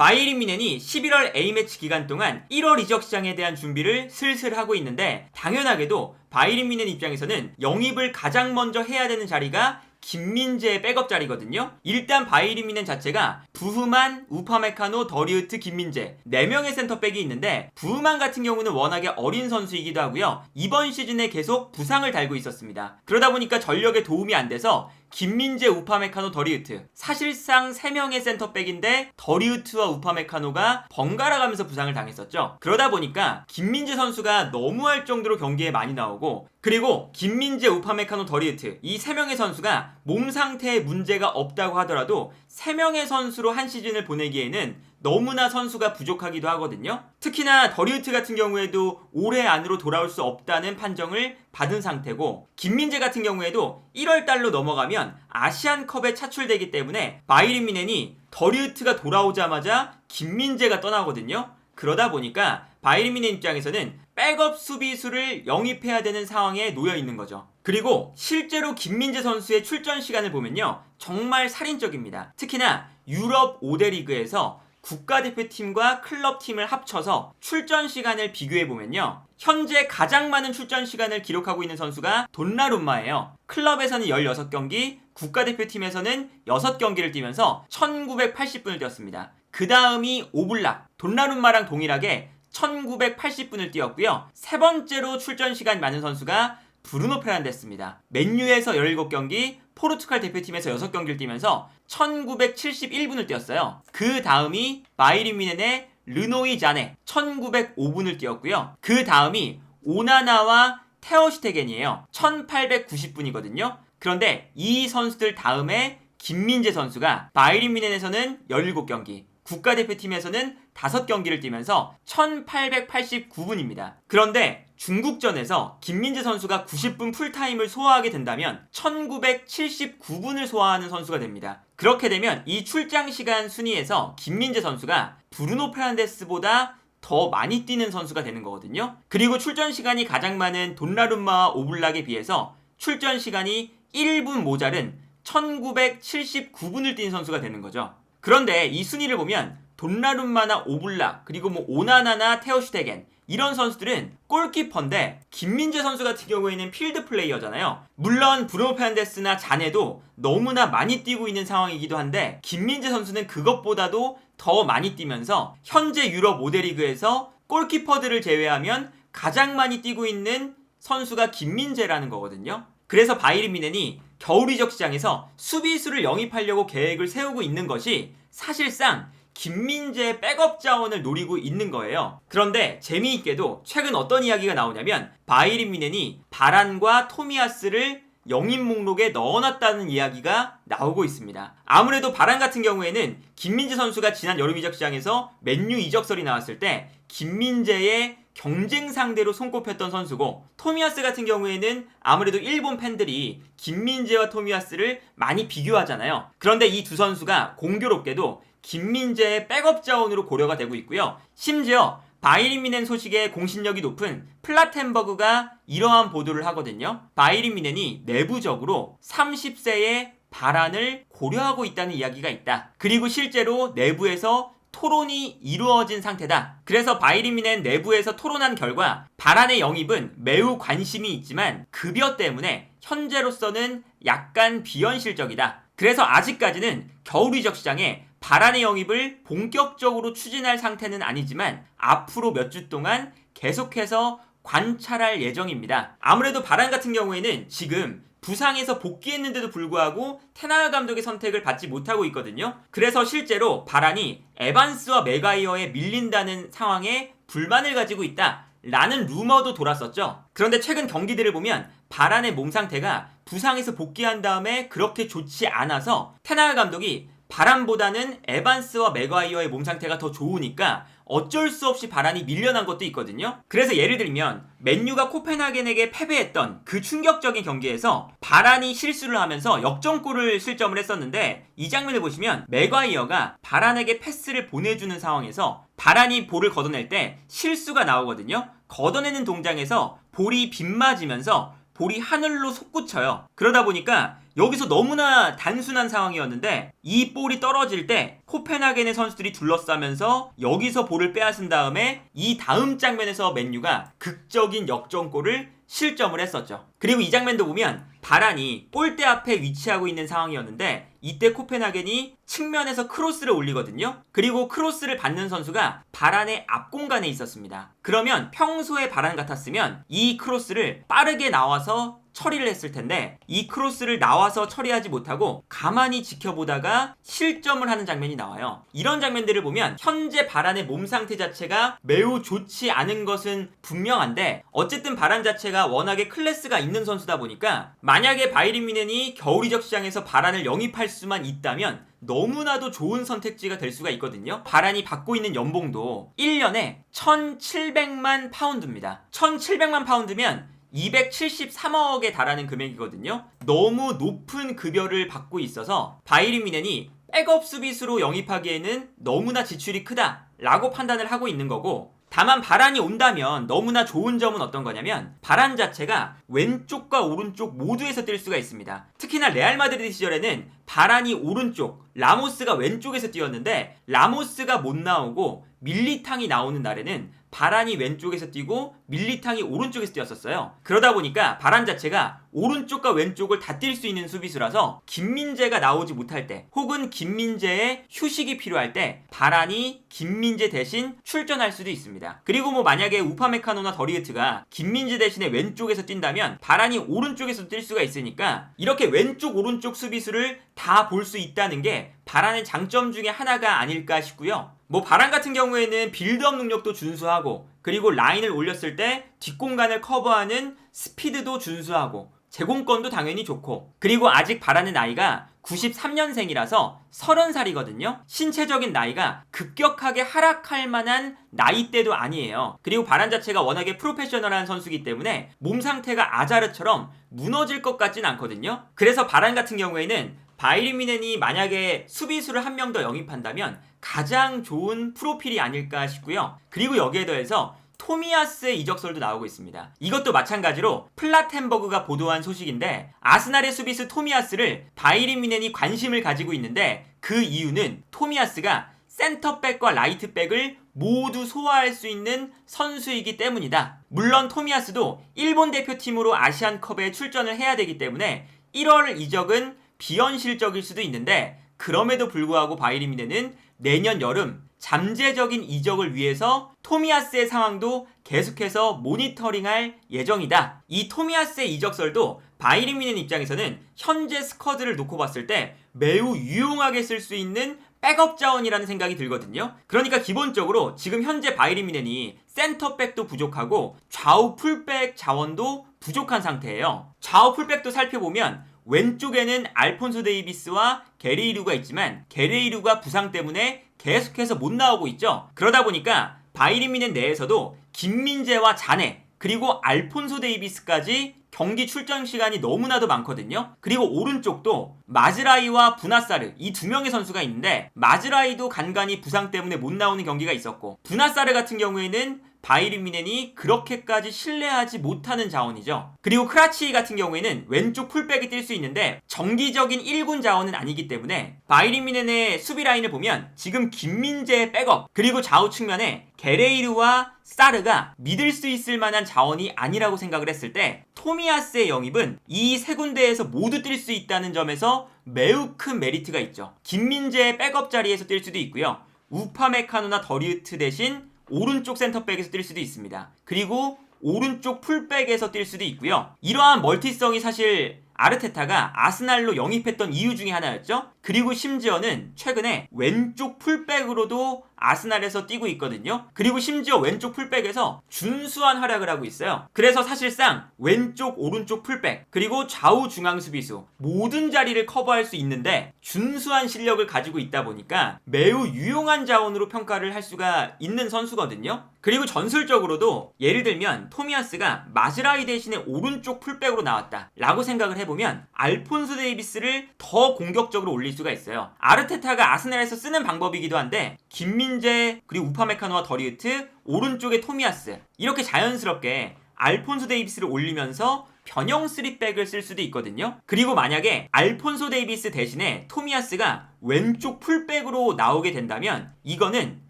바이에른 미넨이 11월 A매치 기간 동안 1월 이적 시장에 대한 준비를 슬슬 하고 있는데 당연하게도 바이에른 미넨 입장에서는 영입을 가장 먼저 해야 되는 자리가 김민재의 백업 자리거든요. 일단 바이에른 미넨 자체가 부흐만, 우파메카노, 더리우트, 김민재 4명의 센터백이 있는데 부흐만 같은 경우는 워낙에 어린 선수이기도 하고요. 이번 시즌에 계속 부상을 달고 있었습니다. 그러다 보니까 전력에 도움이 안 돼서 김민재, 우파메카노, 더리우트 사실상 3명의 센터백인데 더리우트와 우파메카노가 번갈아 가면서 부상을 당했었죠. 그러다 보니까 김민재 선수가 너무할 정도로 경기에 많이 나오고 그리고 김민재, 우파메카노, 더리우트 이 3명의 선수가 몸 상태에 문제가 없다고 하더라도 3명의 선수로 한 시즌을 보내기에는 너무나 선수가 부족하기도 하거든요. 특히나 더리우트 같은 경우에도 올해 안으로 돌아올 수 없다는 판정을 받은 상태고 김민재 같은 경우에도 1월 달로 넘어가면 아시안컵에 차출되기 때문에 바이린 미넨이 더리우트가 돌아오자마자 김민재가 떠나거든요. 그러다 보니까 바이린 미넨 입장에서는 백업 수비수를 영입해야 되는 상황에 놓여 있는 거죠. 그리고 실제로 김민재 선수의 출전 시간을 보면요. 정말 살인적입니다. 특히나 유럽 5대 리그에서 국가대표팀과 클럽팀을 합쳐서 출전 시간을 비교해 보면요. 현재 가장 많은 출전 시간을 기록하고 있는 선수가 돈나룸마예요. 클럽에서는 16경기, 국가대표팀에서는 6경기를 뛰면서 1980분을 뛰었습니다. 그 다음이 오블락, 돈나룸마랑 동일하게 1980분을 뛰었고요. 세 번째로 출전 시간 많은 선수가 브루노 페란데스입니다. 맨유에서 17경기, 포르투갈 대표팀에서 6경기를 뛰면서 1971분을 뛰었어요. 그 다음이 바이린 미넨의 르노이 자네 1905분을 뛰었고요. 그 다음이 오나나와 테오시테겐이에요. 1890분이거든요. 그런데 이 선수들 다음에 김민재 선수가 바이린 미넨에서는 17경기, 국가대표팀에서는 5경기를 뛰면서 1889분입니다. 그런데 중국전에서 김민재 선수가 90분 풀타임을 소화하게 된다면 1979분을 소화하는 선수가 됩니다. 그렇게 되면 이 출장 시간 순위에서 김민재 선수가 브루노 프란데스보다 더 많이 뛰는 선수가 되는 거거든요. 그리고 출전 시간이 가장 많은 돈라룸마와 오블락에 비해서 출전 시간이 1분 모자른 1979분을 뛴 선수가 되는 거죠. 그런데 이 순위를 보면 돈라룸마나 오블락 그리고 뭐 오나나나 테오슈테겐 이런 선수들은 골키퍼인데 김민재 선수 같은 경우에는 필드 플레이어잖아요. 물론 브루노 페란데스나 자네도 너무나 많이 뛰고 있는 상황이기도 한데 김민재 선수는 그것보다도 더 많이 뛰면서 현재 유럽 5대 리그에서 골키퍼들을 제외하면 가장 많이 뛰고 있는 선수가 김민재라는 거거든요. 그래서 바이른 미넨이 겨울 이적 시장에서 수비수를 영입하려고 계획을 세우고 있는 것이 사실상 김민재의 백업 자원을 노리고 있는 거예요. 그런데 재미있게도 최근 어떤 이야기가 나오냐면 바이린 미넨이 바란과 토미아스를 영입 목록에 넣어놨다는 이야기가 나오고 있습니다. 아무래도 바란 같은 경우에는 김민재 선수가 지난 여름 이적 시장에서 맨유 이적설이 나왔을 때 김민재의 경쟁 상대로 손꼽혔던 선수고 토미아스 같은 경우에는 아무래도 일본 팬들이 김민재와 토미아스를 많이 비교하잖아요. 그런데 이 두 선수가 공교롭게도 김민재의 백업 자원으로 고려가 되고 있고요. 심지어 바이린 미넨 소식에 공신력이 높은 플라텐버그가 이러한 보도를 하거든요. 바이린 미넨이 내부적으로 30세의 바란을 고려하고 있다는 이야기가 있다. 그리고 실제로 내부에서 토론이 이루어진 상태다. 그래서 바이린 미넨 내부에서 토론한 결과 바란의 영입은 매우 관심이 있지만 급여 때문에 현재로서는 약간 비현실적이다. 그래서 아직까지는 겨울 이적 시장에 바란의 영입을 본격적으로 추진할 상태는 아니지만 앞으로 몇 주 동안 계속해서 관찰할 예정입니다. 아무래도 바란 같은 경우에는 지금 부상에서 복귀했는데도 불구하고 테나 감독의 선택을 받지 못하고 있거든요. 그래서 실제로 바란이 에반스와 메가이어에 밀린다는 상황에 불만을 가지고 있다. 라는 루머도 돌았었죠. 그런데 최근 경기들을 보면 바란의 몸 상태가 부상에서 복귀한 다음에 그렇게 좋지 않아서 테나 감독이 바란보다는 에반스와 맥과이어의 몸 상태가 더 좋으니까 어쩔 수 없이 바란이 밀려난 것도 있거든요. 그래서 예를 들면 맨유가 코펜하겐에게 패배했던 그 충격적인 경기에서 바란이 실수를 하면서 역전골을 실점을 했었는데 이 장면을 보시면 맥과이어가 바란에게 패스를 보내주는 상황에서 바란이 볼을 걷어낼 때 실수가 나오거든요. 걷어내는 동작에서 볼이 빗맞으면서 볼이 하늘로 솟구쳐요. 그러다 보니까 여기서 너무나 단순한 상황이었는데 이 볼이 떨어질 때 코펜하겐의 선수들이 둘러싸면서 여기서 볼을 빼앗은 다음에 이 다음 장면에서 맨유가 극적인 역전골을 실점을 했었죠. 그리고 이 장면도 보면 바란이 골대 앞에 위치하고 있는 상황이었는데 이때 코펜하겐이 측면에서 크로스를 올리거든요. 그리고 크로스를 받는 선수가 바란의 앞 공간에 있었습니다. 그러면 평소에 바란 같았으면 이 크로스를 빠르게 나와서 처리를 했을 텐데 이 크로스를 나와서 처리하지 못하고 가만히 지켜보다가 실점을 하는 장면이 나와요. 이런 장면들을 보면 현재 바란의 몸 상태 자체가 매우 좋지 않은 것은 분명한데 어쨌든 바란 자체가 워낙에 클래스가 있는 선수다 보니까 만약에 바이린 미넨이 겨울 이적 시장에서 바란을 영입할 수만 있다면 너무나도 좋은 선택지가 될 수가 있거든요. 바란이 받고 있는 연봉도 1년에 1,700만 파운드입니다. 1,700만 파운드면 273억에 달하는 금액이거든요. 너무 높은 급여를 받고 있어서 바이린 미넨이 백업 수비수로 영입하기에는 너무나 지출이 크다라고 판단을 하고 있는 거고 다만 바란이 온다면 너무나 좋은 점은 어떤 거냐면 바란 자체가 왼쪽과 오른쪽 모두에서 뛸 수가 있습니다. 특히나 레알 마드리드 시절에는 바란이 오른쪽, 라모스가 왼쪽에서 뛰었는데 라모스가 못 나오고 밀리탕이 나오는 날에는 바란이 왼쪽에서 뛰고 밀리탕이 오른쪽에서 뛰었었어요. 그러다 보니까 바란 자체가 오른쪽과 왼쪽을 다 뛸 수 있는 수비수라서 김민재가 나오지 못할 때 혹은 김민재의 휴식이 필요할 때 바란이 김민재 대신 출전할 수도 있습니다. 그리고 뭐 만약에 우파메카노나 더리우트가 김민재 대신에 왼쪽에서 뛴다면 바란이 오른쪽에서 뛸 수가 있으니까 이렇게 왼쪽 오른쪽 수비수를 다 볼 수 있다는 게 바란의 장점 중에 하나가 아닐까 싶고요. 뭐 바란 같은 경우에는 빌드업 능력도 준수하고 그리고 라인을 올렸을 때 뒷공간을 커버하는 스피드도 준수하고 제공권도 당연히 좋고 그리고 아직 바란의 나이가 93년생이라서 30살이거든요. 신체적인 나이가 급격하게 하락할 만한 나이대도 아니에요. 그리고 바란 자체가 워낙에 프로페셔널한 선수기 때문에 몸 상태가 아자르처럼 무너질 것 같진 않거든요. 그래서 바란 같은 경우에는 바이린 미넨이 만약에 수비수를 한 명 더 영입한다면 가장 좋은 프로필이 아닐까 싶고요. 그리고 여기에 더해서 토미아스의 이적설도 나오고 있습니다. 이것도 마찬가지로 플라텐버그가 보도한 소식인데 아스날의 수비수 토미아스를 바이린 미넨이 관심을 가지고 있는데 그 이유는 토미아스가 센터백과 라이트백을 모두 소화할 수 있는 선수이기 때문이다. 물론 토미아스도 일본 대표팀으로 아시안컵에 출전을 해야 되기 때문에 1월 이적은 비현실적일 수도 있는데 그럼에도 불구하고 바이린 미넨은 내년 여름 잠재적인 이적을 위해서 토미아스의 상황도 계속해서 모니터링할 예정이다. 이 토미아스의 이적설도 바이린 미넨 입장에서는 현재 스쿼드를 놓고 봤을 때 매우 유용하게 쓸 수 있는 백업 자원이라는 생각이 들거든요. 그러니까 기본적으로 지금 현재 바이린 미넨이 센터백도 부족하고 좌우 풀백 자원도 부족한 상태예요. 좌우 풀백도 살펴보면 왼쪽에는 알폰소 데이비스와 게레이루가 있지만 게레이루가 부상 때문에 계속해서 못 나오고 있죠. 그러다 보니까 바이린 미넨 내에서도 김민재와 자네 그리고 알폰소 데이비스까지 경기 출전 시간이 너무나도 많거든요. 그리고 오른쪽도 마즈라이와 부나사르 이 두 명의 선수가 있는데 마즈라이도 간간히 부상 때문에 못 나오는 경기가 있었고 부나사르 같은 경우에는 바이린 미넨이 그렇게까지 신뢰하지 못하는 자원이죠. 그리고 크라치 같은 경우에는 왼쪽 풀백이 뛸 수 있는데 정기적인 1군 자원은 아니기 때문에 바이린 미넨의 수비 라인을 보면 지금 김민재의 백업 그리고 좌우 측면에 게레이르와 사르가 믿을 수 있을 만한 자원이 아니라고 생각을 했을 때 토미아스의 영입은 이 세 군데에서 모두 뛸 수 있다는 점에서 매우 큰 메리트가 있죠. 김민재의 백업 자리에서 뛸 수도 있고요. 우파메카노나 더리우트 대신 오른쪽 센터백에서 뛸 수도 있습니다. 그리고 오른쪽 풀백에서 뛸 수도 있고요. 이러한 멀티성이 사실 아르테타가 아스날로 영입했던 이유 중에 하나였죠. 그리고 심지어는 최근에 왼쪽 풀백으로도 아스날에서 뛰고 있거든요. 그리고 심지어 왼쪽 풀백에서 준수한 활약을 하고 있어요. 그래서 사실상 왼쪽, 오른쪽 풀백, 그리고 좌우 중앙 수비수 모든 자리를 커버할 수 있는데 준수한 실력을 가지고 있다 보니까 매우 유용한 자원으로 평가를 할 수가 있는 선수거든요. 그리고 전술적으로도 예를 들면 토미아스가 마즈라이 대신에 오른쪽 풀백으로 나왔다 라고 생각을 해보면 알폰소 데이비스를 더 공격적으로 올릴 수가 있어요 아르테타가 아스날에서 쓰는 방법이기도 한데 김민재 그리고 우파메카노와 더리우트 오른쪽에 토미아스 이렇게 자연스럽게 알폰소 데이비스를 올리면서 변형 3백을 쓸 수도 있거든요. 그리고 만약에 알폰소 데이비스 대신에 토미아스가 왼쪽 풀백으로 나오게 된다면 이거는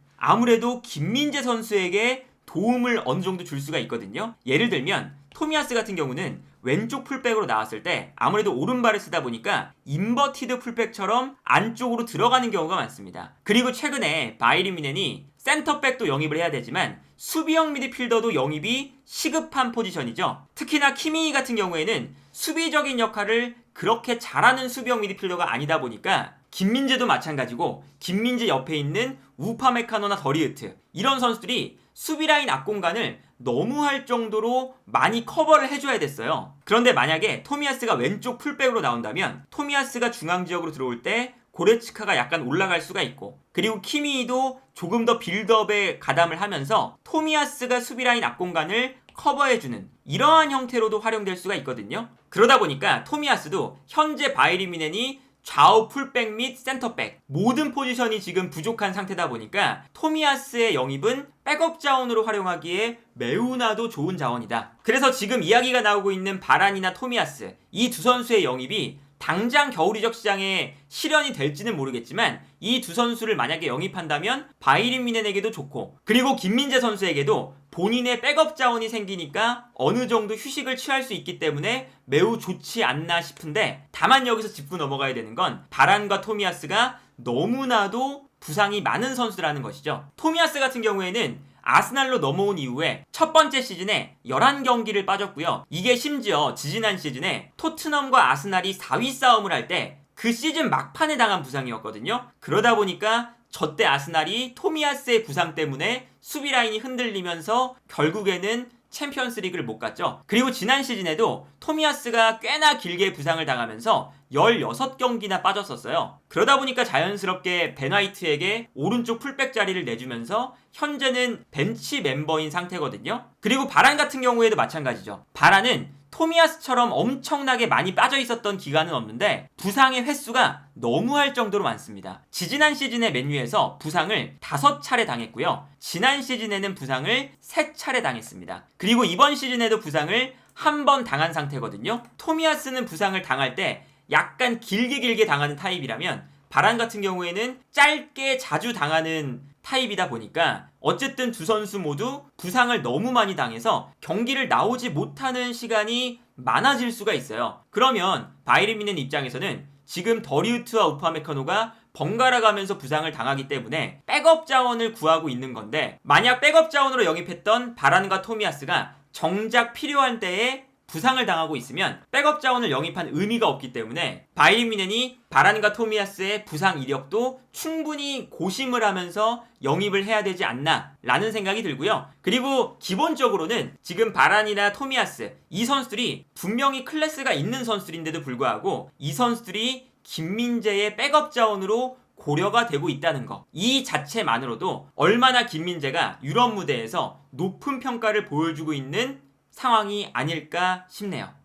아무래도 김민재 선수에게 도움을 어느 정도 줄 수가 있거든요. 예를 들면 토미아스 같은 경우는 왼쪽 풀백으로 나왔을 때 아무래도 오른발을 쓰다 보니까 인버티드 풀백처럼 안쪽으로 들어가는 경우가 많습니다. 그리고 최근에 바이린 미넨이 센터백도 영입을 해야 되지만 수비형 미드필더도 영입이 시급한 포지션이죠. 특히나 키미니 같은 경우에는 수비적인 역할을 그렇게 잘하는 수비형 미드필더가 아니다 보니까 김민재도 마찬가지고 김민재 옆에 있는 우파메카노나 더리우트 이런 선수들이 수비라인 앞공간을 너무 할 정도로 많이 커버를 해줘야 됐어요. 그런데 만약에 토미아스가 왼쪽 풀백으로 나온다면 토미아스가 중앙 지역으로 들어올 때 고레츠카가 약간 올라갈 수가 있고 그리고 키미도 조금 더 빌드업에 가담을 하면서 토미아스가 수비라인 앞공간을 커버해주는 이러한 형태로도 활용될 수가 있거든요. 그러다 보니까 토미아스도 현재 바이린 미넨이 좌우 풀백 및 센터백 모든 포지션이 지금 부족한 상태다 보니까 토미아스의 영입은 백업 자원으로 활용하기에 매우나도 좋은 자원이다. 그래서 지금 이야기가 나오고 있는 바란이나 토미아스 이 두 선수의 영입이 당장 겨울 이적 시장에 실현이 될지는 모르겠지만 이 두 선수를 만약에 영입한다면 바이린 미넨에게도 좋고 그리고 김민재 선수에게도 본인의 백업 자원이 생기니까 어느 정도 휴식을 취할 수 있기 때문에 매우 좋지 않나 싶은데 다만 여기서 짚고 넘어가야 되는 건 바란과 토미아스가 너무나도 부상이 많은 선수라는 것이죠. 토미아스 같은 경우에는 아스날로 넘어온 이후에 첫 번째 시즌에 11경기를 빠졌고요. 이게 심지어 지지난 시즌에 토트넘과 아스날이 4위 싸움을 할 때 그 시즌 막판에 당한 부상이었거든요. 그러다 보니까 저때 아스날이 토미아스의 부상 때문에 수비 라인이 흔들리면서 결국에는 챔피언스 리그를 못 갔죠. 그리고 지난 시즌에도 토미아스가 꽤나 길게 부상을 당하면서 16경기나 빠졌었어요. 그러다 보니까 자연스럽게 베나이트에게 오른쪽 풀백 자리를 내주면서 현재는 벤치 멤버인 상태거든요. 그리고 바란 같은 경우에도 마찬가지죠. 바란은 토미아스처럼 엄청나게 많이 빠져 있었던 기간은 없는데 부상의 횟수가 너무할 정도로 많습니다. 지지난 시즌에 맨유에서 부상을 5차례 당했고요. 지난 시즌에는 부상을 3차례 당했습니다. 그리고 이번 시즌에도 부상을 한 번 당한 상태거든요. 토미아스는 부상을 당할 때 약간 길게 길게 당하는 타입이라면 바란 같은 경우에는 짧게 자주 당하는 타입이다 보니까 어쨌든 두 선수 모두 부상을 너무 많이 당해서 경기를 나오지 못하는 시간이 많아질 수가 있어요. 그러면 바이른 미넨 입장에서는 지금 더리우트와 우파메카노가 번갈아 가면서 부상을 당하기 때문에 백업 자원을 구하고 있는 건데 만약 백업 자원으로 영입했던 바란과 토미아스가 정작 필요한 때에 부상을 당하고 있으면 백업 자원을 영입한 의미가 없기 때문에 바이린 미넨이 바란과 토미아스의 부상 이력도 충분히 고심을 하면서 영입을 해야 되지 않나 라는 생각이 들고요. 그리고 기본적으로는 지금 바란이나 토미아스 이 선수들이 분명히 클래스가 있는 선수들인데도 불구하고 이 선수들이 김민재의 백업 자원으로 고려가 되고 있다는 거. 이 자체만으로도 얼마나 김민재가 유럽 무대에서 높은 평가를 보여주고 있는 상황이 아닐까 싶네요.